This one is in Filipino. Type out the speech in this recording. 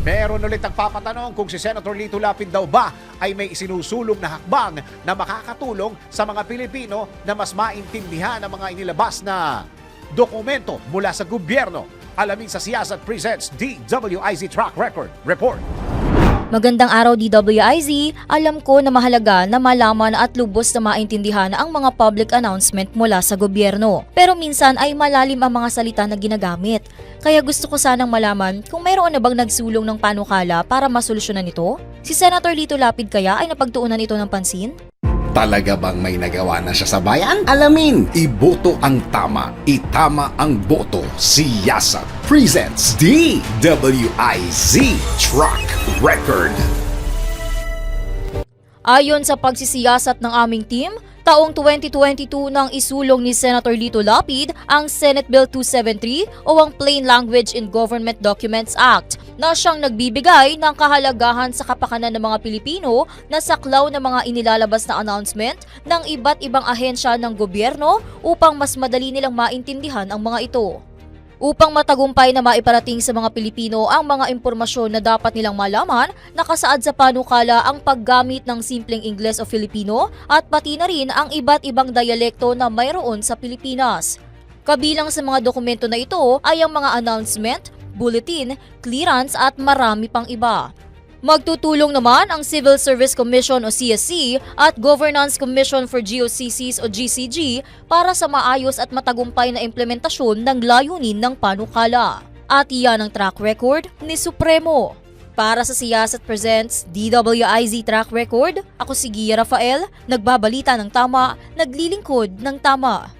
Meron ulit ang papatanong kung si Senator Lito Lapid daw ba ay may isinusulong na hakbang na makakatulong sa mga Pilipino na mas maintindihan ang mga inilabas na dokumento mula sa gobyerno. Alamin sa Siyasat Presents DWIZ Track Record Report. Magandang araw DWIZ, alam ko na mahalaga na malaman at lubos na maintindihan ang mga public announcement mula sa gobyerno. Pero minsan ay malalim ang mga salita na ginagamit. Kaya gusto ko sanang malaman kung mayroon na bang nagsulong ng panukala para masolusyonan ito? Si Senator Lito Lapid kaya ay napagtuunan ito ng pansin? Talaga bang may nagawa na siya sa bayan? Alamin! Iboto ang tama. Itama ang boto. Siyasat presents DWIZ Truck Record. Ayon sa pagsisiyasat ng aming team, taong 2022 nang isulong ni Senator Lito Lapid ang Senate Bill 273 o ang Plain Language in Government Documents Act na siyang nagbibigay ng kahalagahan sa kapakanan ng mga Pilipino na saklaw ng mga inilalabas na announcement ng iba't ibang ahensya ng gobyerno upang mas madali nilang maintindihan ang mga ito. Upang matagumpay na maiparating sa mga Pilipino ang mga impormasyon na dapat nilang malaman, nakasaad sa panukala ang paggamit ng simpleng Ingles o Filipino at pati na rin ang iba't ibang dialekto na mayroon sa Pilipinas. Kabilang sa mga dokumento na ito ay ang mga announcement, bulletin, clearance at marami pang iba. Magtutulong naman ang Civil Service Commission o CSC at Governance Commission for GOCCs o GCG para sa maayos at matagumpay na implementasyon ng layunin ng panukala. At iyan ang track record ni Supremo. Para sa Siyasat Presents DWIZ Track Record, ako si Gia Rafael, nagbabalita ng tama, naglilingkod ng tama.